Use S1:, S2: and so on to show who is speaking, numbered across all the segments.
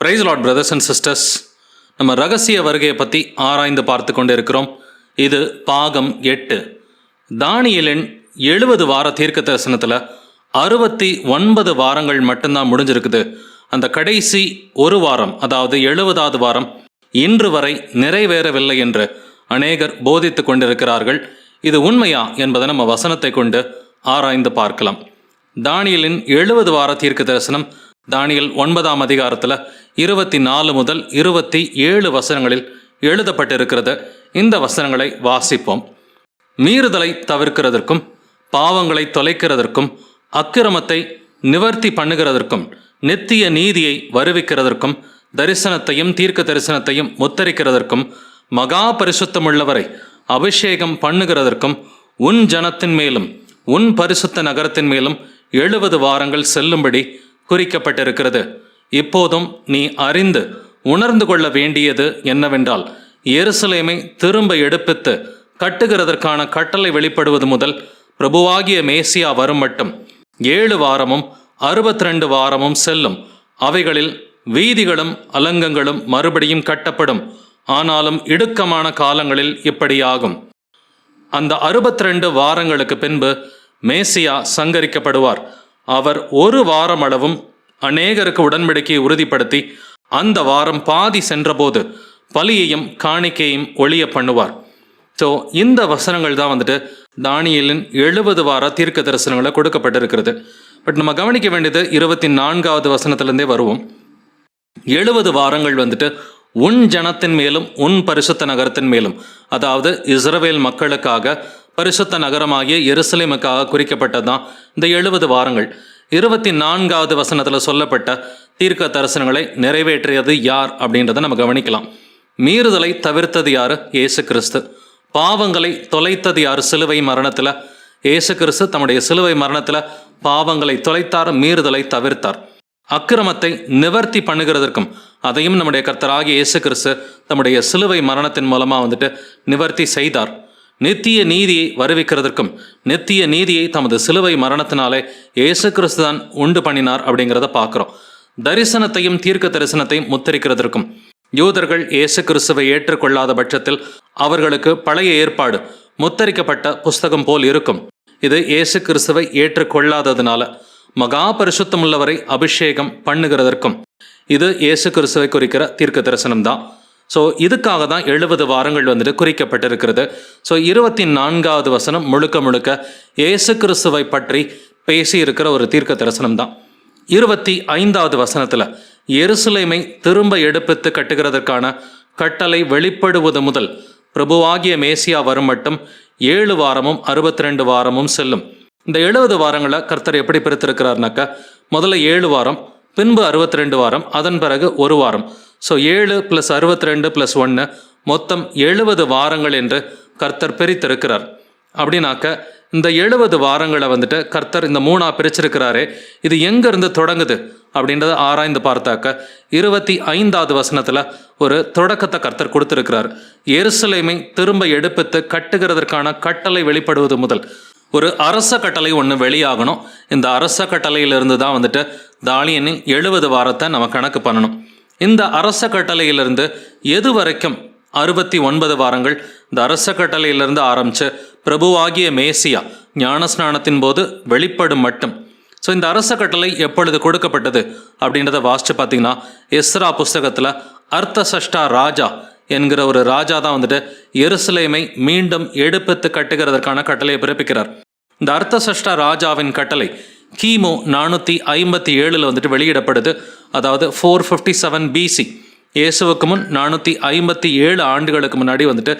S1: Praise lord brothers and sisters நம்ம ரகசிய வருகையை பற்றி ஆராய்ந்து பார்த்து கொண்டு இருக்கிறோம் இது பாகம் எட்டு. தானியலின் எழுபது வார தீர்க்க தரிசனத்தில் அறுபத்தி ஒன்பது வாரங்கள் மட்டும்தான் முடிஞ்சிருக்குது. அந்த கடைசி ஒரு வாரம் அதாவது எழுபதாவது வாரம் இன்று வரை நிறைவேறவில்லை என்று அநேகர் போதித்து கொண்டிருக்கிறார்கள். இது உண்மையா என்பதை நம்ம வசனத்தை கொண்டு ஆராய்ந்து பார்க்கலாம். தானியலின் எழுபது வார தீர்க்க தரிசனம் தானியல் ஒன்பதாம் அதிகாரத்தில் இருபத்தி நாலு முதல் இருபத்தி ஏழு வசனங்களில் எழுதப்பட்டிருக்கிறது. இந்த வசனங்களை வாசிப்போம். மீறுதலை தவிர்க்கிறதற்கும் பாவங்களை தொலைக்கிறதற்கும் அக்கிரமத்தை நிவர்த்தி பண்ணுகிறதற்கும் நித்திய நீதியை வருவிக்கிறதற்கும் தரிசனத்தையும் தீர்க்க தரிசனத்தையும் முத்தரிக்கிறதற்கும் மகா பரிசுத்தமுள்ளவரை அபிஷேகம் பண்ணுகிறதற்கும் உன் ஜனத்தின் மேலும் உன் பரிசுத்த நகரத்தின் மேலும் எழுபது வாரங்கள் செல்லும்படி குறிக்கப்பட்டிருக்கிறது. இப்போதும் நீ அறிந்து உணர்ந்து கொள்ள வேண்டியது என்னவென்றால் எருசலேமை திரும்ப எடுப்பித்து கட்டுகிறதற்கான கட்டளை வெளிப்படுவது முதல் பிரபுவாகிய மேசியா வரும் மட்டும். ஏழு வாரமும் அறுபத்தி ரெண்டு வாரமும் செல்லும். அவைகளில் வீதிகளும் அலங்கங்களும் மறுபடியும் கட்டப்படும். ஆனாலும் இடுக்கமான காலங்களில் இப்படியாகும். அந்த அறுபத்தி ரெண்டு வாரங்களுக்கு பின்பு மேசியா சங்கரிக்கப்படுவார். அவர் ஒரு வாரம் அளவும் அநேகருக்கு உடன்படிக்கையை உறுதிப்படுத்தி அந்த வாரம் பாதி சென்றபோது பலியையும் காணிக்கையும் ஒளிய பண்ணுவார். ஸோ இந்த வசனங்கள் தான் வந்துட்டு தானியலின் எழுபது வார தீர்க்க தரிசனங்களை கொடுக்கப்பட்டிருக்கிறது. பட் நம்ம கவனிக்க வேண்டியது இருபத்தி நான்காவது வசனத்திலேருந்தே வருவோம். எழுபது வாரங்கள் வந்துட்டு உன் ஜனத்தின் மேலும் உன் பரிசுத்த நகரத்தின் மேலும் அதாவது இஸ்ரவேல் மக்களுக்காக பரிசுத்த நகரமாகிய எருசலேமுக்காக குறிக்கப்பட்டதுதான் இந்த எழுபது வாரங்கள். இருபத்தி நான்காவது வசனத்தில் சொல்லப்பட்ட தீர்க்க தரிசனங்களை நிறைவேற்றியது யார் அப்படின்றத நம்ம கவனிக்கலாம். மீறுதலை தவிர்த்தது யார்? இயேசு கிறிஸ்து. பாவங்களை தொலைத்தது யார்? சிலுவை மரணத்தில். இயேசு கிறிஸ்து தம்முடைய சிலுவை மரணத்தில் பாவங்களை தொலைத்தார் மீறுதலை தவிர்த்தார். அக்கிரமத்தை நிவர்த்தி பண்ணுகிறதற்கும் அதையும் நம்முடைய கர்த்தராகிய இயேசு கிறிஸ்து தம்முடைய சிலுவை மரணத்தின் மூலமாக வந்துட்டு நிவர்த்தி செய்தார். நித்திய நீதியை வருவிக்கிறதற்கும் நித்திய நீதியை தமது சிலுவை மரணத்தினாலே இயேசு கிறிஸ்து தான் உண்டு பண்ணினார் அப்படிங்கிறத பார்க்குறோம். தரிசனத்தையும் தீர்க்க தரிசனத்தையும் முத்தரிக்கிறதற்கும் யூதர்கள் இயேசு கிறிஸ்துவை ஏற்றுக்கொள்ளாத பட்சத்தில் அவர்களுக்கு பழைய ஏற்பாடு முத்தரிக்கப்பட்ட புஸ்தகம் போல் இருக்கும். இது இயேசு கிறிஸ்துவை ஏற்றுக்கொள்ளாததுனால மகா பரிசுத்தமுள்ளவரை அபிஷேகம் பண்ணுகிறதற்கும் இது இயேசு கிறிஸ்துவை குறிக்கிற தீர்க்க தரிசனம் தான் ஸோ இதுக்காக தான் எழுபது வாரங்கள் வந்துட்டு குறிக்கப்பட்டிருக்கிறது. ஸோ இருபத்தி நான்காவது வசனம் முழுக்க முழுக்க இயேசு கிறிஸ்துவை பற்றி பேசி இருக்கிற ஒரு தீர்க்க தரிசனம் தான். இருபத்தி ஐந்தாவது வசனத்தில் எருசலேமை திரும்ப எடுப்பித்து கட்டுகிறதற்கான கட்டளை வெளிப்படுவது முதல் பிரபுவாகிய மேசியா வரும் மட்டும் ஏழு வாரமும் அறுபத்தி ரெண்டு வாரமும் செல்லும். இந்த எழுபது வாரங்களை கர்த்தர் எப்படி பிரித்திருக்கிறார்னாக்கா முதல்ல ஏழு வாரம் பின்பு அறுபத்தி ரெண்டு வாரம் அதன் பிறகு ஒரு வாரம். ஸோ ஏழு ப்ளஸ் அறுபத்தி ரெண்டு ப்ளஸ் ஒன்று மொத்தம் எழுபது வாரங்கள் என்று கர்த்தர் பிரித்திருக்கிறார். அப்படின்னாக்க இந்த எழுபது வாரங்களை வந்துட்டு கர்த்தர் இந்த மூணா பிரிச்சிருக்கிறாரே இது எங்கேருந்து தொடங்குது அப்படின்றத ஆராய்ந்து பார்த்தாக்க இருபத்தி ஐந்தாவது வசனத்தில் ஒரு தொடக்கத்தை கர்த்தர் கொடுத்துருக்கிறார். எருசலேமை திரும்ப எடுப்பித்து கட்டுகிறதற்கான கட்டளை வெளிப்படுவது முதல். ஒரு அரச கட்டளை ஒன்று வெளியாகணும். இந்த அரச கட்டளையிலிருந்து தான் வந்துட்டு தாலியனின் எழுபது வாரத்தை நம்ம கணக்கு பண்ணணும். இந்த அரச கட்டளையிலிருந்து எது வரைக்கும் அறுபத்தி ஒன்பது வாரங்கள் இந்த அரச கட்டளையிலிருந்து ஆரம்பித்து பிரபுவாகிய மேசியா ஞானஸ்நானத்தின் போது வெளிப்படும் மட்டும். ஸோ இந்த அரச கட்டளை எப்பொழுது கொடுக்கப்பட்டது அப்படின்றத வாசித்து பார்த்தீங்கன்னா எஸ்ரா புஸ்தகத்தில் அர்த்த சஷ்டா ராஜா என்கிற ஒரு ராஜா தான் வந்துட்டு எருசலேமை மீண்டும் எடுப்பித்து கட்டுகிறதற்கான கட்டளையை பிறப்பிக்கிறார். இந்த அர்த்த சஷ்டா ராஜாவின் கட்டளை கிமு நானூற்றி ஐம்பத்தி ஏழில் வந்துட்டு வெளியிடப்படுது. அதாவது ஃபோர் ஃபிஃப்டி செவன் பிசி இயேசுவுக்கு முன் நானூற்றி ஐம்பத்தி ஏழு ஆண்டுகளுக்கு முன்னாடி வந்துட்டு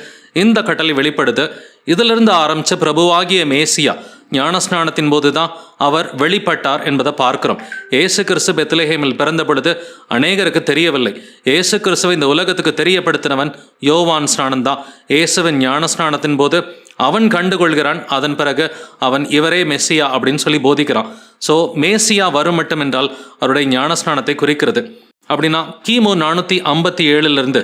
S1: இந்த கட்டளை வெளிப்படுது. இதிலிருந்து ஆரம்பித்த பிரபுவாகிய மேசியா ஞானஸ்நானத்தின் போது தான் அவர் வெளிப்பட்டார் என்பதை பார்க்கிறோம். ஏசு கிறிஸ்து பெத்லஹேமில் பிறந்த பொழுது அநேகருக்கு தெரியவில்லை. ஏசு கிறிஸ்துவை இந்த உலகத்துக்கு தெரியப்படுத்தினவன் யோவான் ஸ்நானம் தான் இயேசுவின் ஞானஸ்நானத்தின் போது அவன் கண்டுகொள்கிறான் அதன் பிறகு அவன் இவரே மெஸ்ஸியா அப்படின்னு சொல்லி போதிக்கிறான். ஸோ மேசியா வரும் மட்டும் என்றால் அவருடைய ஞானஸ்நானத்தை குறிக்கிறது. அப்படின்னா கிமு நானூற்றி ஐம்பத்தி ஏழுலேருந்து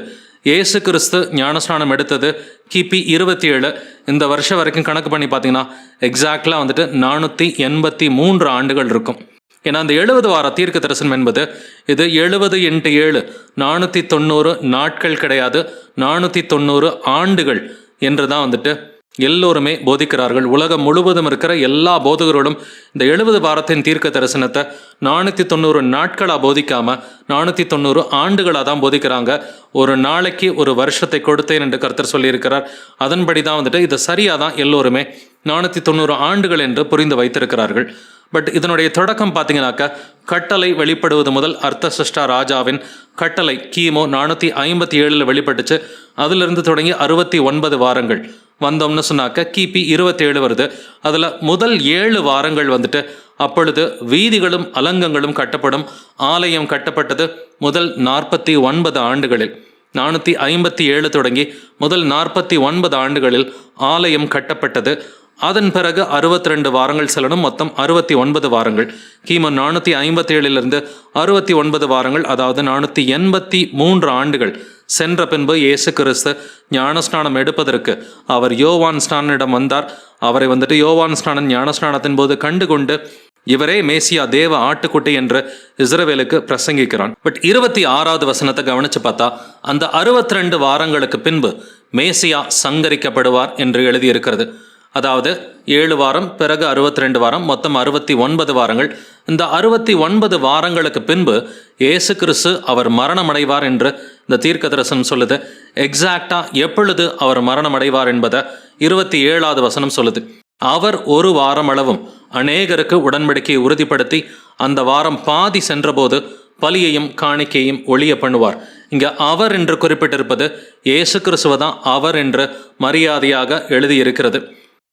S1: இயேசு கிறிஸ்து ஞானஸ்நானம் எடுத்தது கிபி இருபத்தி ஏழு இந்த வருஷம் வரைக்கும் கணக்கு பண்ணி பார்த்தீங்கன்னா எக்ஸாக்டாக வந்துட்டு நானூற்றி எண்பத்தி மூன்று ஆண்டுகள் இருக்கும். ஏன்னா அந்த எழுபது வார தீர்க்க தரிசனம் என்பது இது எழுபது இன்ட்டு ஏழு. நானூற்றி தொண்ணூறு நாட்கள் கிடையாது. நானூற்றி தொண்ணூறு ஆண்டுகள் என்று தான் வந்துட்டு எல்லோருமே போதிக்கிறார்கள். உலகம் முழுவதும் இருக்கிற எல்லா போதகர்களும் இந்த எழுபது வாரத்தின் தீர்க்க தரிசனத்தை நானூற்றி தொண்ணூறு நாட்களாக போதிக்காம நானூற்றி தொண்ணூறு ஆண்டுகளாக தான் போதிக்கிறாங்க. ஒரு நாளைக்கு ஒரு வருஷத்தை கொடுத்தேன் என்று கர்த்தர் சொல்லியிருக்கிறார். அதன்படி தான் வந்துட்டு இது சரியாக தான் எல்லோருமே நானூற்றி தொண்ணூறு ஆண்டுகள் என்று புரிந்து வைத்திருக்கிறார்கள். பட் இதனுடைய தொடக்கம் பார்த்தீங்கன்னாக்கா கட்டளை வெளிப்படுவது முதல் அர்த்த அர்த்தசஷ்டா ராஜாவின் கட்டளை கிமு நானூற்றி ஐம்பத்தி ஏழில் வெளிப்பட்டுச்சு. அதிலிருந்து தொடங்கி அறுபத்தி ஒன்பது வாரங்கள். வந்தோம்னு சொன்னாக்க கிபி இருபத்தேழு வருது. அதில் முதல் ஏழு வாரங்கள் வந்துட்டு அப்பொழுது வீதிகளும் அலங்கங்களும் கட்டப்படும். ஆலயம் கட்டப்பட்டது முதல் நாற்பத்தி ஒன்பது ஆண்டுகளில். நானூற்றி ஐம்பத்தி ஏழு தொடங்கி முதல் நாற்பத்தி ஒன்பது ஆண்டுகளில் ஆலயம் கட்டப்பட்டது. அதன் பிறகு அறுபத்தி ரெண்டு வாரங்கள் செல்லணும். மொத்தம் அறுபத்தி ஒன்பது வாரங்கள். கிமு நானூற்றி ஐம்பத்தி ஏழிலிருந்து அறுபத்தி ஒன்பது வாரங்கள் அதாவது நானூற்றி எண்பத்தி மூன்று ஆண்டுகள். சென்ற பின்பு இயேசு கிறிஸ்து ஞானஸ்நானம் எடுப்பதற்கு அவர் யோவான் ஸ்நானிடம் வந்தார். அவரை வந்துட்டு யோவான் ஸ்நானன் ஞானஸ்நானத்தின் போது கண்டுகொண்டு இவரே மேசியா தேவ ஆட்டுக்குட்டி என்று இஸ்ரவேலுக்கு பிரசங்கிக்கிறான். பட் இருபத்தி ஆறாவது வசனத்தை கவனிச்சு பார்த்தா அந்த அறுபத்தி ரெண்டு வாரங்களுக்கு பின்பு மேசியா சங்கரிக்கப்படுவார் என்று எழுதியிருக்கிறது. அதாவது ஏழு வாரம் பிறகு அறுபத்தி ரெண்டு வாரம் மொத்தம் அறுபத்தி ஒன்பது வாரங்கள் இந்த அறுபத்தி ஒன்பது வாரங்களுக்கு பின்பு இயேசு கிறிஸ்து அவர் மரணமடைவார் என்று இந்த தீர்க்க தரிசனம் சொல்லுது. எக்ஸாக்டா எப்பொழுது அவர் மரணமடைவார் என்பதை இருபத்தி ஏழாவது வசனம் சொல்லுது. அவர் ஒரு வாரம் அளவும் அநேகருக்கு உடன்படிக்கையை உறுதிப்படுத்தி அந்த வாரம் பாதி சென்றபோது பலியையும் காணிக்கையும் ஒளிய பண்ணுவார். இங்க அவர் என்று குறிப்பிட்டிருப்பது இயேசு கிறிஸ்துவ தான் அவர் என்று மரியாதையாக எழுதியிருக்கிறது.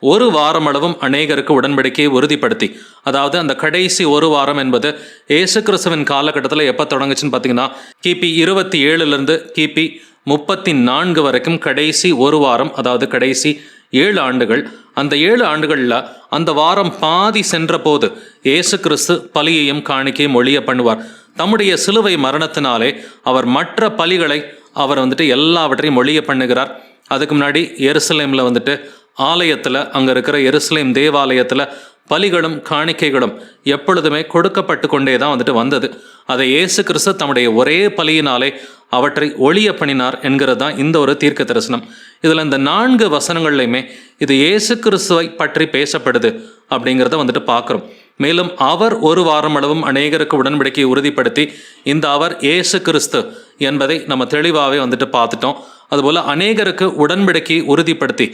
S1: ஒரு வாரம் அளவும் அநேகருக்கு உடன்படிக்கையை உறுதிப்படுத்தி. அதாவது அந்த கடைசி ஒரு வாரம் என்பது இயேசு கிறிஸ்துவின் காலகட்டத்தில் எப்போ தொடங்குச்சுன்னு பார்த்தீங்கன்னா கிபி இருபத்தி ஏழுலேருந்து கிபி முப்பத்தி நான்கு வரைக்கும் கடைசி ஒரு வாரம் அதாவது கடைசி ஏழு ஆண்டுகள். அந்த ஏழு ஆண்டுகளில் அந்த வாரம் பாதி சென்ற போது இயேசு கிறிஸ்து பலியையும் காணிக்கையும் ஒழிய பண்ணுவார். தம்முடைய சிலுவை மரணத்தினாலே அவர் மற்ற பலிகளை அவர் வந்துட்டு எல்லாவற்றையும் ஒழிய பண்ணுகிறார். அதுக்கு முன்னாடி எருசலேமில் வந்துட்டு ஆலயத்தில் அங்கே இருக்கிற எருசலேம் தேவாலயத்தில் பலிகளும் காணிக்கைகளும் எப்பொழுதுமே கொடுக்கப்பட்டு கொண்டே தான் வந்துட்டு வந்தது. அதை இயேசு கிறிஸ்து தம்முடைய ஒரே பலியினாலே அவற்றை ஒளிய பண்ணினார் என்கிறது தான் இந்த ஒரு தீர்க்க தரிசனம் இதில் இந்த நான்கு வசனங்கள்லையுமே இது இயேசு கிறிஸ்துவை பற்றி பேசப்படுது அப்படிங்கிறத வந்துட்டு பார்க்குறோம். மேலும் அவர் ஒரு வாரம் அளவும் அநேகருக்கு உடன்படிக்கையை உறுதிப்படுத்தி இந்த அவர் இயேசு கிறிஸ்து என்பதை நம்ம தெளிவாகவே வந்துட்டு பார்த்துட்டோம். அதுபோல் அநேகருக்கு உடன்படிக்கையை உறுதிப்படுத்தி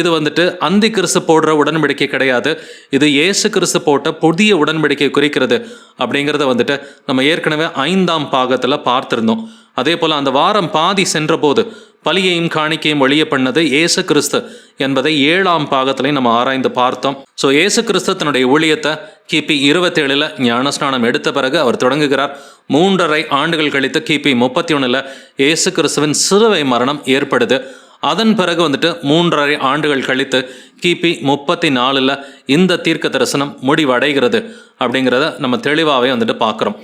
S1: இது வந்துட்டு அந்தி கிறிஸ்து போடுற உடன்படிக்கை கிடையாது. இது இயேசு கிறிஸ்து போட்ட புதிய உடன்படிக்கை குறிக்கிறது அப்படிங்கிறத வந்துட்டு நம்ம ஏற்கனவே ஐந்தாம் பாகத்தில் பார்த்துருந்தோம். அதே போல் அந்த வாரம் பாதி சென்றபோது பலியையும் காணிக்கையும் ஒழிய பண்ணது ஏசு கிறிஸ்து என்பதை ஏழாம் பாகத்திலையும் நம்ம ஆராய்ந்து பார்த்தோம். ஸோ ஏசு கிறிஸ்து தன்னுடைய ஊழியத்தை கிபி இருபத்தேழில் ஞானஸ்நானம் எடுத்த பிறகு அவர் தொடங்குகிறார். மூன்றரை ஆண்டுகள் கழித்து கிபி முப்பத்தி ஒன்றில் ஏசு கிறிஸ்துவின் சிறுவை மரணம் ஏற்படுது. அதன் பிறகு வந்துட்டு மூன்றரை ஆண்டுகள் கழித்து கிபி முப்பத்தி நாலில் இந்த தீர்க்க தரிசனம் முடிவடைகிறது அப்படிங்கிறத நம்ம தெளிவாகவே வந்துட்டு பார்க்குறோம்.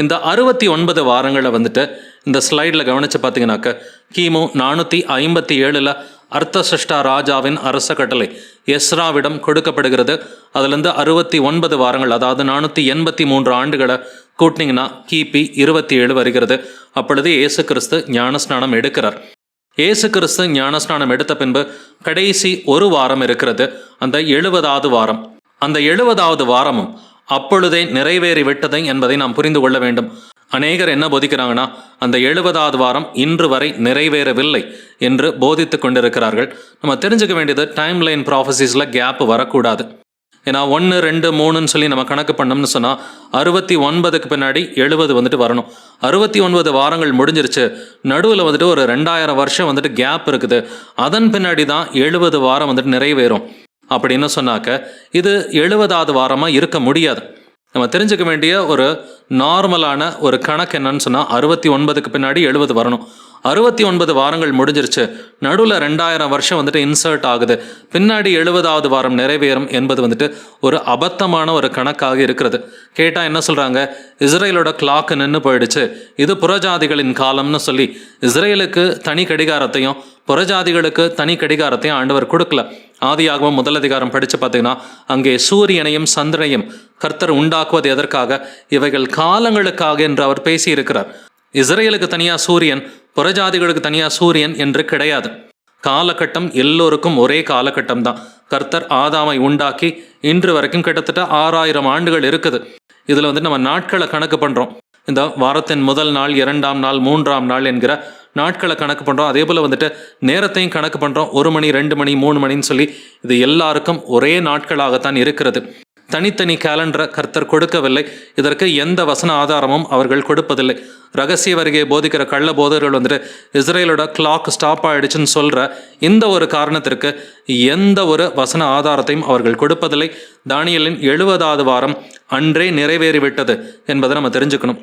S1: இந்த அறுபத்தி ஒன்பது வாரங்களை வந்துட்டு இந்த ஸ்லைடில் கவனித்து பார்த்தீங்கன்னாக்க கிமு நானூற்றி ஐம்பத்தி ஏழில் அர்த்தசஷ்டா ராஜாவின் அரச கட்டளை எஸ்ராவிடம் கொடுக்கப்படுகிறது. அதுலேருந்து அறுபத்தி ஒன்பது வாரங்கள் அதாவது நானூற்றி எண்பத்தி மூன்று ஆண்டுகளை கூட்டினீங்கன்னா கிபி இருபத்தி ஏழு வருகிறது. அப்பொழுது இயேசு கிறிஸ்து ஞானஸ்நானம் எடுக்கிறார். இயேசு கிறிஸ்து ஞானஸ்நானம் எடுத்த பின்பு கடைசி ஒரு வாரம் இருக்கிறது. அந்த எழுபதாவது வாரம். அந்த எழுபதாவது வாரமும் அப்பொழுதே நிறைவேறி விட்டது என்பதை நாம் புரிந்து கொள்ள வேண்டும். அநேகர் என்ன போதிக்கிறாங்கன்னா அந்த எழுபதாவது வாரம் இன்று வரை நிறைவேறவில்லை என்று போதித்து கொண்டிருக்கிறார்கள். நம்ம தெரிஞ்சுக்க வேண்டியது டைம் லைன் ப்ராஃபஸிஸில் கேப் வரக்கூடாது. ஏன்னா ஒன்று ரெண்டு மூணுன்னு சொல்லி நம்ம கணக்கு பண்ணோம்னு சொன்னால் அறுபத்தி ஒன்பதுக்கு பின்னாடி எழுபது வந்துட்டு வரணும். அறுபத்தி ஒன்பது வாரங்கள் முடிஞ்சிருச்சு. நடுவில் வந்துட்டு ஒரு ரெண்டாயிரம் வருஷம் வந்துட்டு கேப் இருக்குது. அதன் பின்னாடி தான் எழுபது வாரம் வந்துட்டு நிறைவேறும். அப்படின்னு சொன்னாக்க இது எழுபதாவது வாரமாக இருக்க முடியாது. நம்ம தெரிஞ்சுக்க வேண்டிய ஒரு நார்மலான ஒரு கணக்கு என்னன்னு சொன்னால் அறுபத்தி ஒன்பதுக்கு பின்னாடி எழுபது வரணும். அறுபத்தி ஒன்பது வாரங்கள் முடிஞ்சிருச்சு. நடுவில் ரெண்டாயிரம் வருஷம் வந்துட்டு இன்சர்ட் ஆகுது. பின்னாடி எழுபதாவது வாரம் நிறைவேறும் என்பது வந்துட்டு ஒரு அபத்தமான ஒரு கணக்காக இருக்கிறது. கேட்டால் என்ன சொல்கிறாங்க இஸ்ரேலோட கிளாக்கு நின்று போயிடுச்சு. இது புறஜாதிகளின் காலம்னு சொல்லி இஸ்ரேலுக்கு தனி கடிகாரத்தையும் புறஜாதிகளுக்கு தனி கடிகாரத்தையும் ஆண்டவர் கொடுக்கல. ஆதியாகவும் முதல் அதிகாரம் படித்து பார்த்தீங்கன்னா அங்கே சூரியனையும் சந்திரனையும் கர்த்தர் உண்டாக்குவது எதற்காக? இவைகள் காலங்களுக்காக என்று அவர் பேசியிருக்கிறார். இஸ்ரேலுக்கு தனியாக சூரியன் புறஜாதிகளுக்கு தனியாக சூரியன் என்று கிடையாது. காலகட்டம் எல்லோருக்கும் ஒரே காலகட்டம் தான் கர்த்தர் ஆதாமை உண்டாக்கி இன்று வரைக்கும் கிட்டத்தட்ட ஆறாயிரம் ஆண்டுகள் இருக்குது. இதில் வந்து நம்ம நாட்களை கணக்கு பண்ணுறோம் இந்த வாரத்தின் முதல் நாள் இரண்டாம் நாள் மூன்றாம் நாள் என்கிற நாட்களை கணக்கு பண்ணுறோம் அதே போல் வந்துட்டு நேரத்தையும் கணக்கு பண்ணுறோம் ஒரு மணி ரெண்டு மணி மூணு மணின்னு சொல்லி இது எல்லாருக்கும் ஒரே நாட்களாகத்தான் இருக்கிறது. தனித்தனி கேலண்டரை கர்த்தர் கொடுக்கவில்லை. இதற்கு எந்த வசன ஆதாரமும் அவர்கள் கொடுப்பதில்லை. ரகசிய வருகையை போதிக்கிற கள்ள போதர்கள் வந்துட்டு இஸ்ரேலோட கிளாக் ஸ்டாப் ஆயிடுச்சுன்னு சொல்கிற இந்த ஒரு காரணத்திற்கு எந்த ஒரு வசன ஆதாரத்தையும் அவர்கள் கொடுப்பதில்லை. தானியலின் எழுபதாவது வாரம் அன்றே நிறைவேறிவிட்டது என்பதை நம்ம தெரிஞ்சுக்கணும்.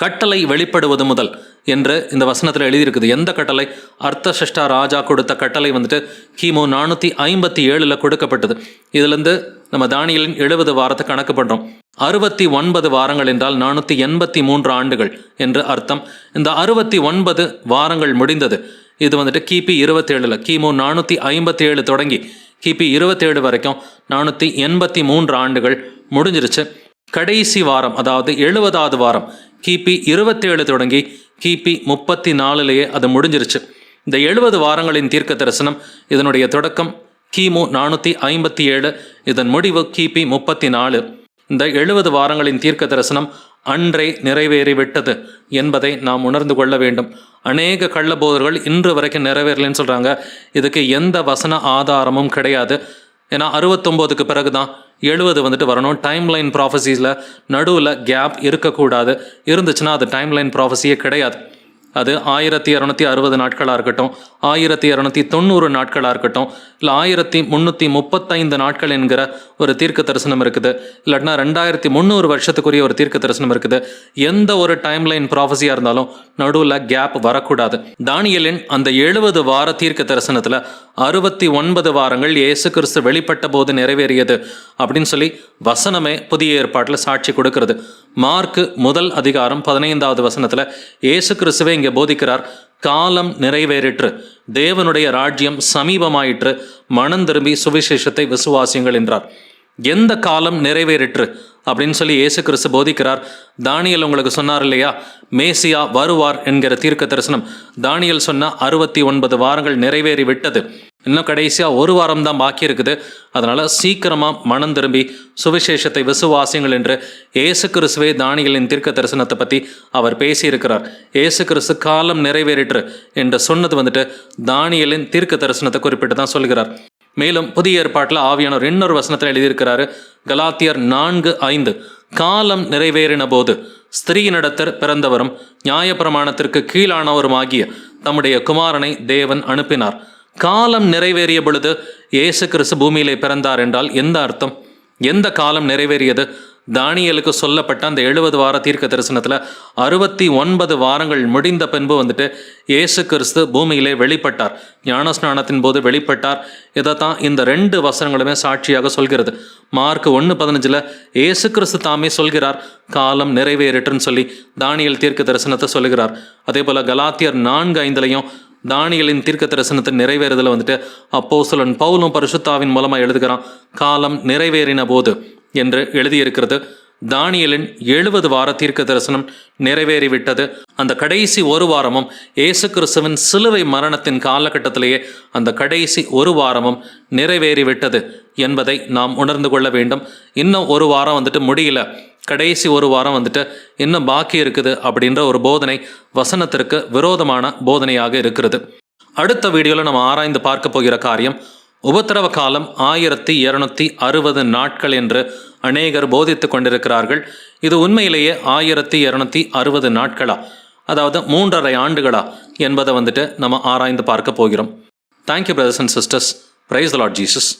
S1: கட்டளை வெளிப்படுவது முதல் என்று இந்த வசனத்தில் எழுதியிருக்குது. எந்த கட்டளை? அர்த்தசஷ்டா ராஜா கொடுத்த கட்டளை வந்துட்டு கிமு நானூற்றி ஐம்பத்தி ஏழில் கொடுக்கப்பட்டது. இதுலேருந்து நம்ம தானியலின் எழுபது வாரத்தை கணக்கு பண்ணுறோம் அறுபத்தி ஒன்பது வாரங்கள் என்றால் நானூற்றி எண்பத்தி மூன்று ஆண்டுகள் என்று அர்த்தம். இந்த அறுபத்தி ஒன்பது வாரங்கள் முடிந்தது. இது வந்துட்டு கிபி இருபத்தேழில் கிமு நானூற்றி ஐம்பத்தேழு தொடங்கி கிபி இருபத்தேழு வரைக்கும் நானூற்றி எண்பத்தி மூன்று ஆண்டுகள் முடிஞ்சிருச்சு. கடைசி வாரம் அதாவது எழுபதாவது வாரம் கிபி இருபத்தேழு தொடங்கி கிபி முப்பத்தி நாலுலேயே அது முடிஞ்சிருச்சு. இந்த எழுபது வாரங்களின் தீர்க்க தரிசனம் இதனுடைய தொடக்கம் கிமு நானூற்றி ஐம்பத்தி ஏழு இதன் முடிவு கிபி முப்பத்தி நாலு. இந்த எழுபது வாரங்களின் தீர்க்க தரிசனம் அன்றே நிறைவேறிவிட்டது என்பதை நாம் உணர்ந்து கொள்ள வேண்டும். அநேக கள்ளபோதர்கள் இன்று வரைக்கும் நிறைவேறலைன்னு சொல்கிறாங்க இதுக்கு எந்த வசன ஆதாரமும் கிடையாது. ஏன்னா அறுபத்தொம்போதுக்கு பிறகு தான் எழுபது வந்துட்டு வரணும். டைம் லைன் ப்ராஃபஸிஸில் நடுவில் கேப் இருக்கக்கூடாது. இருந்துச்சுன்னா அது டைம் லைன் ப்ராஃபஸியே கிடையாது. அது ஆயிரத்தி இரநூத்தி அறுபது நாட்களாக இருக்கட்டும் ஆயிரத்தி இரநூத்தி தொண்ணூறு நாட்களாக இருக்கட்டும் இல்லை ஆயிரத்தி முந்நூற்றி முப்பத்தைந்து நாட்கள் என்கிற ஒரு தீர்க்க தரிசனம் இருக்குது. இல்லாட்டினா ரெண்டாயிரத்தி முந்நூறு வருஷத்துக்குரிய ஒரு தீர்க்க தரிசனம் இருக்குது. எந்த ஒரு டைம் லைன் ப்ராஃபஸியாக இருந்தாலும் நடுவில் கேப் வரக்கூடாது. தானியலின் அந்த எழுபது வார தீர்க்க தரிசனத்தில் அறுபத்தி ஒன்பது வாரங்கள் இயேசு கிறிஸ்து வெளிப்பட்ட போது நிறைவேறியது அப்படின்னு சொல்லி வசனமே புதிய ஏற்பாட்டில் சாட்சி கொடுக்கிறது. மார்க்கு முதல் அதிகாரம் பதினைந்தாவது வசனத்தில் இயேசு கிறிஸ்துவே இங்கே போதிக்கிறார். காலம் நிறைவேறிற்று. தேவனுடைய ராஜ்யம் சமீபமாயிற்று. மனம் திரும்பி சுவிசேஷத்தை விசுவாசியுங்கள் என்றார். எந்த காலம் நிறைவேறிற்று? அப்படின்னு சொல்லி இயேசு கிறிஸ்து போதிக்கிறார். தானியல் உங்களுக்கு சொன்னார் இல்லையா? மேசியா வருவார் என்கிற தீர்க்க தரிசனம் தானியல் சொன்ன அறுபத்தி ஒன்பது வாரங்கள் நிறைவேறி விட்டது இன்னும் கடைசியாக ஒரு வாரம் தான் பாக்கி இருக்குது. அதனால் சீக்கிரமாக மனம் திரும்பி சுவிசேஷத்தை விசுவாசியங்கள் என்று ஏசு கிறிஸ்துவே தானியலின் தீர்க்க தரிசனத்தை பற்றி அவர் பேசியிருக்கிறார். ஏசு கிறிஸ்து காலம் நிறைவேறிற்று என்று சொன்னது வந்துட்டு தானியலின் தீர்க்க தரிசனத்தை குறிப்பிட்டு தான் சொல்கிறார். மேலும் புதிய ஏற்பாட்டில் ஆவியானவர் இன்னொரு வசனத்தில் எழுதியிருக்கிறாரு. கலாத்தியர் நான்கு ஐந்து காலம் நிறைவேறின போது ஸ்திரீயினிடத்தர் பிறந்தவரும் நியாயப்பிரமாணத்திற்கு கீழானவருமாகிய தம்முடைய குமாரனை தேவன் அனுப்பினார். காலம் நிறைவேறிய பொழுது இயேசு கிறிஸ்து பூமியிலே பிறந்தார் என்றால் எந்த அர்த்தம்? எந்த காலம் நிறைவேறியது? தானியலுக்கு சொல்லப்பட்ட அந்த எழுபது வார தீர்க்க தரிசனத்தில் அறுபத்தி ஒன்பது வாரங்கள் முடிந்த பின்பு வந்துட்டு இயேசு கிறிஸ்து பூமியிலே வெளிப்பட்டார். ஞானஸ்நானத்தின் போது வெளிப்பட்டார். இதை தான் இந்த ரெண்டு வசனங்களுமே சாட்சியாக சொல்கிறது. மார்க் ஒன்று பதினஞ்சில் இயேசு கிறிஸ்து தாமே சொல்கிறார் காலம் நிறைவேறிட்டுன்னு சொல்லி தானியல் தீர்க்க தரிசனத்தை சொல்கிறார். அதே போல் கலாத்தியர் நான்கு ஐந்துலையும் தானியலின் தீர்க்க தரிசனத்தின் நிறைவேறுதலை வந்துட்டு அப்போ சொல்லன் பவுலும் பரிசுத்தாவின் மூலமாக எழுதுகிறான். காலம் நிறைவேறின போது என்று எழுதியிருக்கிறது. தானியலின் எழுபது வார தீர்க்க தரிசனம் நிறைவேறிவிட்டது. அந்த கடைசி ஒரு வாரமும் இயேசு கிறிஸ்துவின் சிலுவை மரணத்தின் காலகட்டத்திலேயே அந்த கடைசி ஒரு வாரமும் நிறைவேறிவிட்டது என்பதை நாம் உணர்ந்து கொள்ள வேண்டும். இன்னும் ஒரு வாரம் வந்துட்டு முடியல. கடைசி ஒரு வாரம் வந்துட்டு இன்னும் பாக்கி இருக்குது அப்படின்ற ஒரு போதனை வசனத்திற்கு விரோதமான போதனையாக இருக்கிறது. அடுத்த வீடியோவில் நம்ம ஆராய்ந்து பார்க்க போகிற காரியம் உபத்திரவ காலம் ஆயிரத்தி இருநூத்தி அறுபது நாட்கள் என்று அநேகர் போதித்து கொண்டிருக்கிறார்கள். இது உண்மையிலேயே ஆயிரத்தி இரநூத்தி அறுபது நாட்களா? அதாவது மூன்றரை ஆண்டுகளா? என்பதை வந்துட்டு நம்ம ஆராய்ந்து பார்க்க போகிறோம். Thank you brothers and sisters praise lord Jesus